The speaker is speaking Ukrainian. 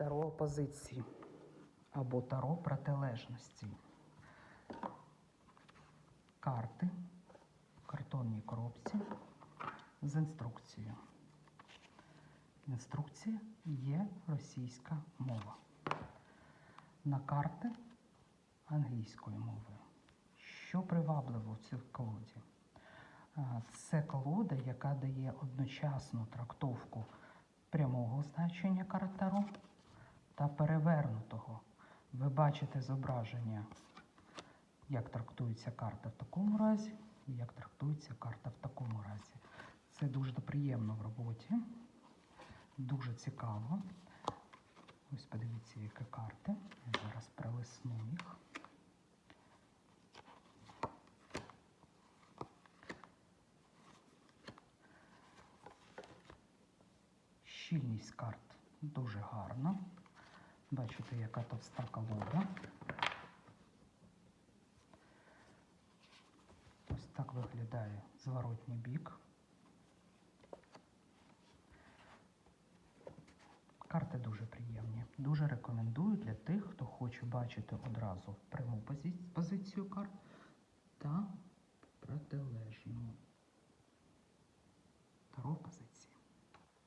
Таро опозиції або таро протилежності. Карти в картонній коробці з інструкцією. Інструкція є російська мова. На карти англійською мовою. Що привабливо в цій колоді? Це колода, яка дає одночасну трактовку прямого значення карт Таро та перевернутого. Ви бачите зображення, як трактується карта в такому разі, і як трактується карта в такому разі. Це дуже приємно в роботі, дуже цікаво. Ось подивіться, які карти. Я зараз пролисну їх. Щільність карт дуже гарна. Бачите, яка товста колода. Ось так виглядає зворотній бік. Карти дуже приємні. Дуже рекомендую для тих, хто хоче бачити одразу пряму пози позицію карт та протилежну. Втору позицію.